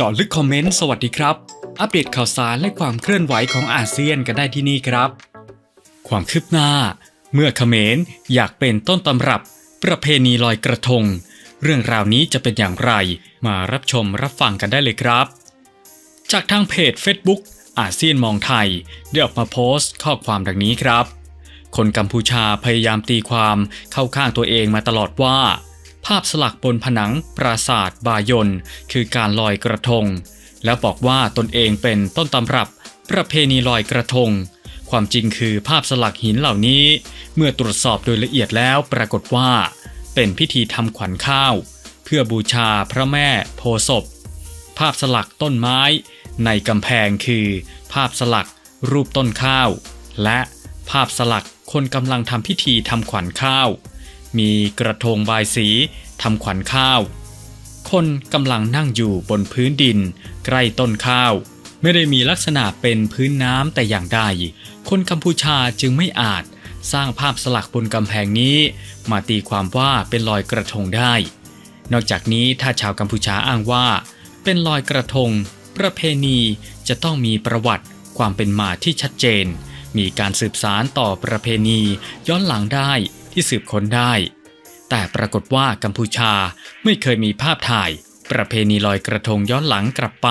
เจาะลึกคอมเมนต์สวัสดีครับ อัปเดตข่าวสารและความเคลื่อนไหวของอาเซียนกันได้ที่นี่ครับ ความคืบหน้า เมื่อเขมรอยากเป็นต้นตำรับ ประเพณีลอยกระทง เรื่องราวนี้จะเป็นอย่างไร มารับชมรับฟังกันได้เลยครับ จากทางเพจ Facebook อาเซียนมองไทย ได้ออกมาโพสต์ข้อความดังนี้ครับ คนกัมพูชาพยายามตีความเข้าข้างตัวเองมาตลอดว่า ภาพสลักบนผนังปราสาทบายนคือการลอยกระทง แล้วบอกว่าตนเองเป็นต้นตำรับ ประเพณีลอยกระทง ความจริงคือภาพสลักหินเหล่านี้ เมื่อตรวจสอบโดยละเอียดแล้วปรากฏว่า เป็นพิธีทำขวัญข้าว เพื่อบูชาพระแม่โพศพ ภาพสลักต้นไม้ ในกำแพงคือ ภาพสลักรูปต้นข้าว และภาพสลักคนกำลังทำพิธีทำขวัญข้าว มีกระทงบายสีทำขวัญข้าว คนกำลังนั่งอยู่บนพื้นดิน ใกล้ต้นข้าว ไม่ได้มีลักษณะเป็นพื้นน้ำแต่อย่างใดคนกัมพูชาจึงไม่อาจสร้างภาพสลักบนกำแพงนี้ มาตีความว่าเป็นลอยกระทงได้ นอกจากนี้ถ้าชาวกัมพูชาอ้างว่า เป็นลอยกระทง ประเพณีจะต้องมีประวัติความเป็นมาที่ชัดเจน มีการสืบสารต่อประเพณีย้อนหลังได้ที่สืบค้นได้ แต่ปรากฏว่ากัมพูชาไม่เคยมีภาพถ่าย ประเพณีลอยกระทงย้อนหลังกลับไป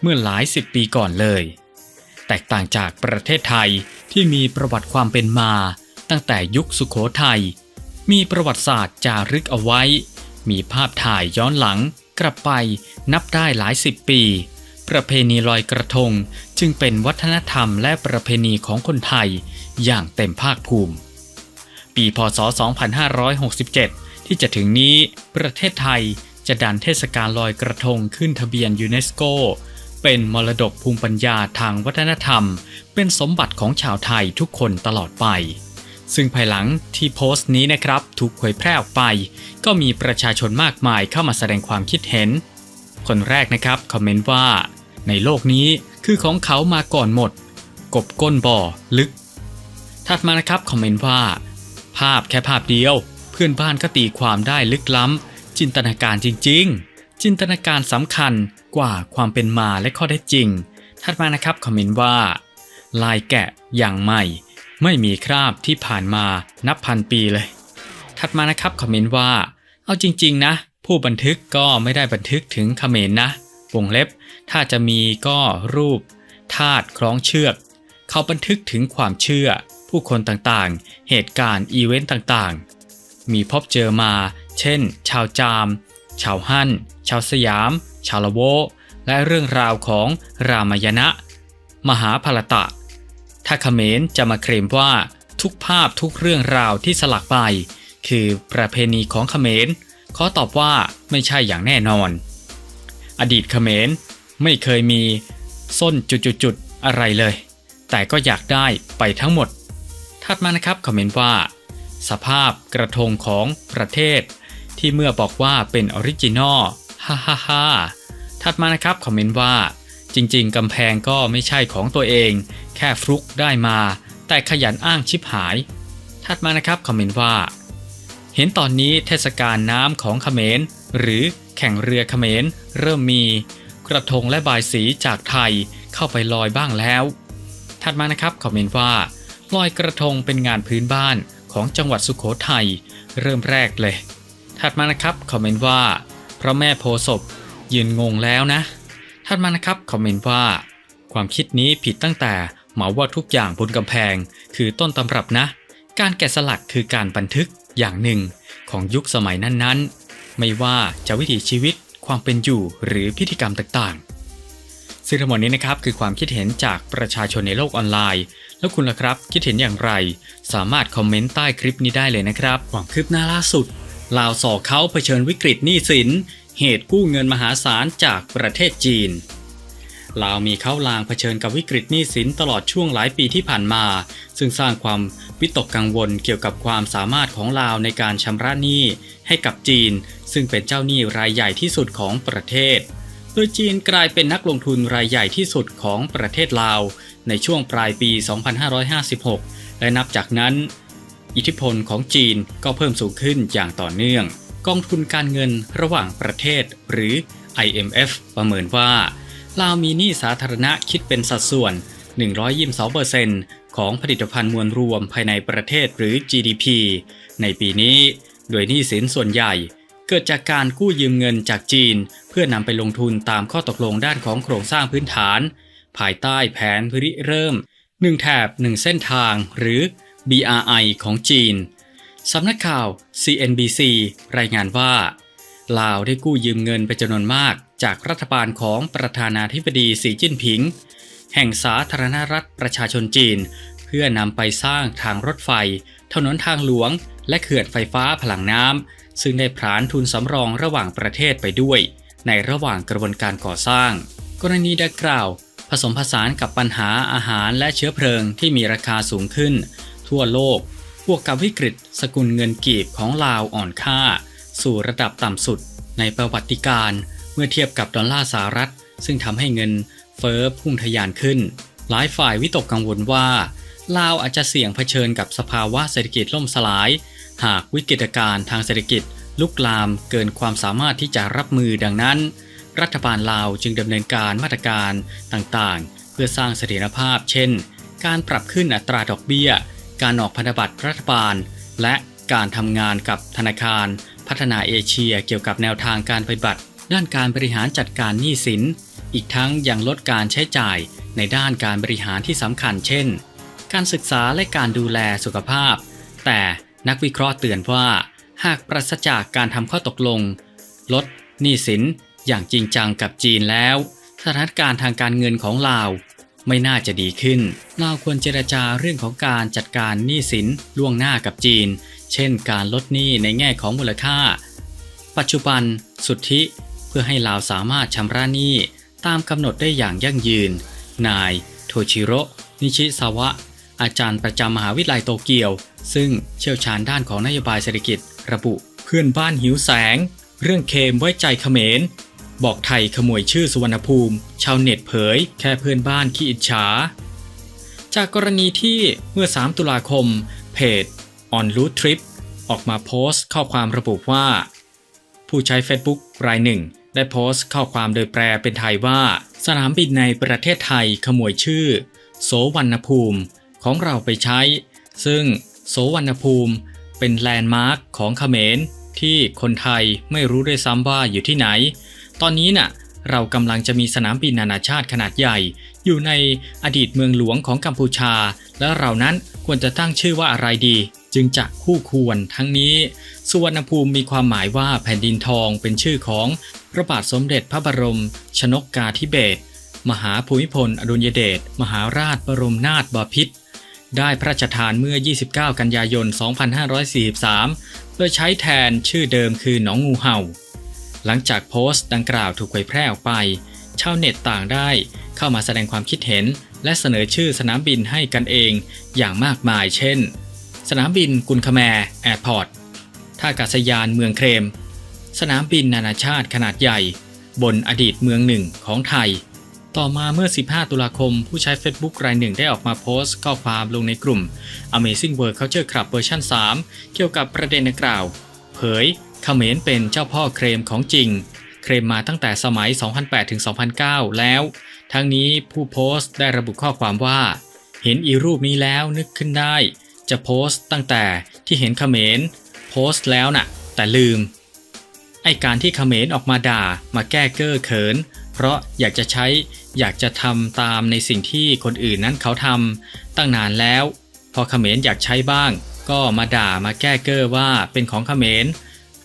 เมื่อหลายสิบปีก่อนเลย แตกต่างจากประเทศไทยที่มีประวัติความเป็นมา ตั้งแต่ยุคสุขโขทัยมีประวัติศาสตร์จารึกเอาไว้ มีภาพถ่ายย้อนหลังกลับไปนับได้หลายสิบปี ประเพณีลอยกระทงจึงเป็นวัฒนธรรมและประเพณีของคนไทยอย่างเต็มภาคภูมิ ปีพศ 2567 ที่จะถึงนี้ประเทศไทยจะดันเทศกาลลอยกระทงขึ้นทะเบียนยูเนสโก เป็นมรดกภูมิปัญญาทางวัฒนธรรม เป็นสมบัติของชาวไทยทุกคนตลอดไป ซึ่งภายหลังที่โพสต์นี้นะครับถูกเผยแพร่ออกไป ก็มีประชาชนมากมายเข้ามาแสดงความคิดเห็น คนแรกนะครับคอมเมนต์ว่า ในโลกนี้คือของเขามาก่อนหมด กบก้นบ่อลึก ถัดมานะครับคอมเมนต์ว่า ภาพแค่ภาพเดียว เพื่อนบ้านก็ตีความได้ลึกล้ำ จินตนาการจริง ๆ จินตนาการสำคัญกว่าความเป็นมาและข้อเท็จจริง ถัดมานะครับคอมเมนต์ว่า ลายแกะอย่างใหม่ ไม่มีคราบที่ผ่านมานับพันปีเลย ถัดมานะครับคอมเมนต์ว่า เอาจริง ๆ นะ ผู้บันทึกก็ไม่ได้บันทึกถึงเขมรนะวงเล็บ ถ้าจะมีก็รูปธาตุคล้องเชือก เขาบันทึกถึงความเชื่อ ผู้คนต่างๆ เหตุการณ์อีเวนต์ต่างๆ มีพบเจอมา เช่น ชาวจาม ชาวฮั่น ชาวสยาม ชาวละโว และเรื่องราวของรามยณะ มหาภารตะ ถ้าเขมรจะมาเคลมว่าทุกภาพทุกเรื่องราวที่สลักไป คือประเพณีของเขมรขอตอบว่าไม่ใช่อย่างแน่นอน อดีตเขมรไม่เคยมีส้นจุดๆอะไรเลย แต่ก็อยากได้ไปทั้งหมด ถัดมานะครับคอมเมนต์ว่า สภาพกระทงของประเทศ ที่เมื่อบอกว่าเป็นออริจินอลฮ่าฮ่าฮ่าถัดมานะครับคอมเมนต์ว่า จริงๆกำแพงก็ไม่ใช่ของตัวเอง แค่ฟลุกได้มา แต่ขยันอ้างชิบหาย ถัดมานะครับคอมเมนต์ว่า เห็นตอนนี้เทศกาลน้ำของเขมรหรือแข่งเรือเขมรเริ่มมี กระทงและบายสีจากไทยเข้าไปลอยบ้างแล้ว ถัดมานะครับคอมเมนต์ว่า ลอยกระทงเป็นงานพื้นบ้านของจังหวัดสุขโขทัยเริ่มแรกเลย ถัดมานะครับคอมเมนต์ว่าพระแม่โพศพยืนงงแล้วนะ ถัดมานะครับคอมเมนต์ว่า ความคิดนี้ผิดตั้งแต่เหมาว่าทุกอย่างบนกำแพง คือต้นตำรับนะ การแกะสลักคือการบันทึกอย่างหนึ่งของยุคสมัยนั้นๆ ไม่ว่าจะวิถีชีวิตความเป็นอยู่หรือพิธีกรรมต่างๆ ซึ่งทั้งหมดนี้นะครับคือความคิดเห็นจากประชาชนในโลกออนไลน์ แล้วคุณล่ะครับ คิดเห็นอย่างไร สามารถคอมเมนต์ใต้คลิปนี้ได้เลยนะครับความคืบหน้าล่าสุดลาวสอเขาเผชิญวิกฤตหนี้สิน เหตุกู้เงินมหาศาลจากประเทศจีนลาวมีเข้าลางเผชิญกับวิกฤตหนี้สินตลอดช่วงหลายปีที่ผ่านมา ซึ่งสร้างความวิตกกังวลเกี่ยวกับความสามารถของลาวในการชำระหนี้ให้กับจีน ซึ่งเป็นเจ้าหนี้รายใหญ่ที่สุดของประเทศ โดยจีนกลายเป็นนักลงทุนรายใหญ่ที่สุดของประเทศลาว ในช่วงปลายปี 2556 และนับจากนั้น อิทธิพลของจีนก็เพิ่มสูงขึ้นอย่างต่อเนื่อง กองทุนการเงินระหว่างประเทศ หรือ IMF ประเมินว่าลาวมีหนี้สาธารณะคิดเป็นสัดส่วน 122%ของผลิตภัณฑ์มวลรวมภายในประเทศหรือ GDP ในปีนี้ โดยหนี้สินส่วนใหญ่ เกิดจากการกู้ยืมเงินจากจีน เพื่อนำไปลงทุนตามข้อตกลงด้านของโครงสร้างพื้นฐาน ภายใต้แผนพริเริ่ม 1 แถบ 1 เส้นทาง หรือ BRI ของจีนสำนักข่าว CNBC รายงานว่าลาวได้กู้ยืมเงินไปจำนวนมากจากรัฐบาลของประธานาธิบดีสีจิ้นผิง แห่งสาธารณรัฐประชาชนจีน เพื่อนำไปสร้างทางรถไฟ ถนนทางหลวง และเขื่อนไฟฟ้าพลังน้ำ ซึ่งได้ผลานทุนสำรองระหว่างประเทศไปด้วย ในระหว่างกระบวนการก่อสร้าง กรณีดังกล่าว ผสมผสานกับปัญหาอาหารและเชื้อเพลิงที่มีราคาสูงขึ้น ทั่วโลกบวกกับวิกฤต สกุลเงินกีบของลาวอ่อนค่า สู่ระดับต่ำสุด ในประวัติการเมื่อเทียบกับดอลลาร์สหรัฐ ซึ่งทำให้เงินเฟ้อพุ่งทะยานขึ้น หลายฝ่ายวิตกกังวลว่าลาวอาจจะเสี่ยงเผชิญกับสภาวะเศรษฐกิจล่มสลาย หากวิกฤตการณ์ทางเศรษฐกิจ ลุกลามเกินความสามารถที่จะรับมือดังนั้น รัฐบาลลาวจึงดำเนินการมาตรการต่างๆ เพื่อสร้างเสถียรภาพ เช่น การปรับขึ้นอัตราดอกเบี้ย การออกพันธบัตรรัฐบาล และการทำงานกับธนาคาร พัฒนาเอเชียเกี่ยวกับแนวทางการปฏิบัติ ด้านการบริหารจัดการหนี้สิน อีกทั้งยังลดการใช้จ่ายในด้านการบริหารที่สำคัญ เช่น การศึกษาและการดูแลสุขภาพ แต่ นักวิเคราะห์เตือนว่า หากปราศจากการทำข้อตกลง ลดหนี้สินอย่างจริงจังกับจีนแล้ว สถานการณ์ทางการเงินของลาวไม่น่าจะดีขึ้น ลาวควรเจรจาเรื่องของการจัดการหนี้สินล่วงหน้ากับจีน เช่นการลดหนี้ในแง่ของมูลค่า ปัจจุบันสุทธิเพื่อให้ลาวสามารถชำระหนี้ตามกำหนดได้อย่างยั่งยืน นาย โทชิโร่นิชิซาวะ อาจารย์ประจำมหาวิทยาลัยโตเกียว ซึ่งเชี่ยวชาญด้านของนโยบายเศรษฐกิจ ระบุ เพื่อนบ้านหิวแสง เรื่องเคมไว้ใจเขมร บอกไทยขโมยชื่อสุวรรณภูมิ ชาวเน็ตเผย แค่เพื่อนบ้านขี้อิจฉา จากกรณีที่เมื่อ 3 ตุลาคม เพจ On Route Trip ออกมาโพสต์ข้อความระบุว่า ผู้ใช้ Facebook รายหนึ่ง ได้โพสต์ข้อความโดยแปลเป็นไทยว่า สนามบินในประเทศไทยขโมยชื่อ โสวรรณภูมิ ของเราไปใช้ ซึ่ง โสวรรณภูมิ เป็นแลนด์มาร์คของเขมรที่คนไทยไม่รู้ด้วยซ้ำว่าอยู่ที่ไหน ตอนนี้น่ะเรากำลังจะมีสนามบินนานาชาติขนาดใหญ่ อยู่ในอดีตเมืองหลวงของกัมพูชา และเรานั้นควรจะตั้งชื่อว่าอะไรดี จึงจะคู่ควรทั้งนี้ สุวรรณภูมิมีความหมายว่าแผ่นดินทองเป็นชื่อของพระบาทสมเด็จพระบรม ชนกกาธิเบศรมหาภูมิพล อดุลยเดชมหาราชบรมนาถบพิตร ได้พระราชทานเมื่อ 29 กันยายน 2543 โดยใช้แทนชื่อเดิมคือหนองงูเห่า หลังจากโพสต์ดังกล่าวถูกเผยแพร่ออกไป ชาวเน็ตต่างได้เข้ามาแสดงความคิดเห็น และเสนอชื่อสนามบินให้กันเองอย่างมากมาย เช่น สนามบินกุลคแมร์แอร์พอร์ต ท่าอากาศยานเมืองเครม สนามบินนานาชาติขนาดใหญ่ บนอดีตเมืองหนึ่งของไทย ต่อมาเมื่อ 15 ตุลาคม ผู้ใช้ Facebook รายหนึ่งได้ออกมาโพสต์ข้อความลงในกลุ่ม Amazing World Culture Club เวอร์ชัน3 เกี่ยวกับประเด็นดังกล่าว เผยเขมรเป็นเจ้าพ่อเครมของจริง เครมมาตั้งแต่สมัย 2008-2009 แล้ว ทั้งนี้ผู้โพสต์ได้ระบุข้อความว่า เห็นอีรูปนี้แล้วนึกขึ้นได้ จะโพสต์ตั้งแต่ที่เห็นเขมรโพสต์แล้วน่ะ แต่ลืม ไอการที่เขมรออกมาด่ามาแก้เก้อเขิน เพราะอยากจะใช้อยากจะทำตามในสิ่งที่คนอื่นนั้นเขาทำตั้งนานแล้ว พอเขมรอยากใช้บ้าง ก็มาด่ามาแก้เก้อว่าเป็นของเขมร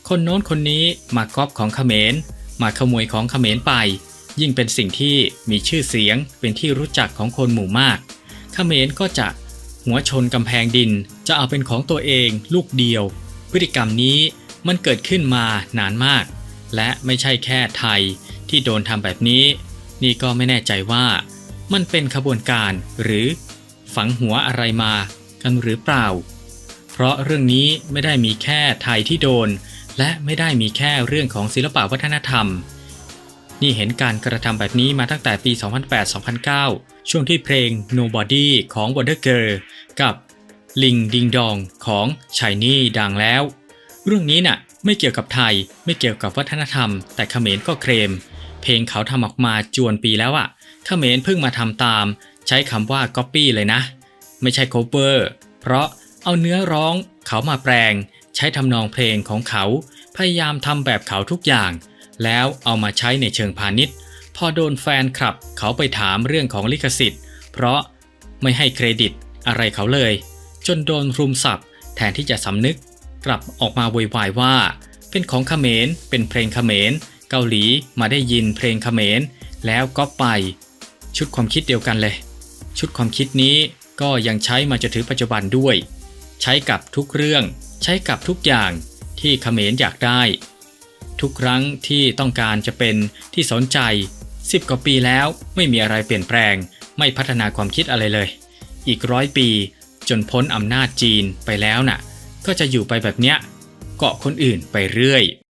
คนโน้นคนนี้มาก๊อปของเขมร มาขโมยของเขมรไป ยิ่งเป็นสิ่งที่มีชื่อเสียงเป็นที่รู้จักของคนหมู่มากเขมรก็จะหัวชนกำแพงดินจะเอาเป็นของตัวเองลูกเดียว พฤติกรรมนี้มันเกิดขึ้นมานานมาก และไม่ใช่แค่ไทย ที่โดนทำแบบนี้ นี่ก็ไม่แน่ใจว่ามันเป็นขบวนการหรือฝังหัวอะไรมากันหรือเปล่า เพราะเรื่องนี้ไม่ได้มีแค่ไทยที่โดน และไม่ได้มีแค่เรื่องของศิลปวัฒนธรรม นี่เห็นการกระทำแบบนี้มาตั้งแต่ปี 2008-2009 ช่วงที่เพลง Nobody ของ Wonder Girl กับ Ling Ding Dong ของ Shiny ดังแล้ว เรื่องนี้น่ะไม่เกี่ยวกับไทยไม่เกี่ยวกับวัฒนธรรม แต่เขมรก็เคลม เพลงเขาทำออกมาจวนปีแล้วอะ่ะเขมรเพิ่งมาทำตาม ใช้คำว่า copy เลยนะ ไม่ใช่ cover เพราะเอาเนื้อร้องเขามาแปลง ใช้ทำนองเพลงของเขา พยายามทำแบบเขาทุกอย่าง แล้วเอามาใช้ในเชิงพาณิชย์ พอโดนแฟนคลับเขาไปถามเรื่องของลิขสิทธิ์ เพราะไม่ให้เครดิตอะไรเขาเลย จนโดนรุมสับแทนที่จะสำนึก กลับออกมาโวยวายว่า เป็นของเขมรเป็นเพลงเขมร เกาหลีมาได้ยินเพลงเขมร แล้วก็ไป ชุดความคิดเดียวกันเลย ชุดความคิดนี้ก็ยังใช้มาจนถึงปัจจุบันด้วย ใช้กับทุกเรื่อง ใช้กับทุกอย่างที่เขมรอยากได้ ทุกครั้งที่ต้องการจะเป็นที่สนใจ 10กว่าปีแล้วไม่มีอะไรเปลี่ยนแปลง ไม่พัฒนาความคิดอะไรเลย อีกร้อยปีจนพ้นอำนาจจีนไปแล้วน่ะ ก็จะอยู่ไปแบบเนี้ยเกาะคนอื่นไปเรื่อย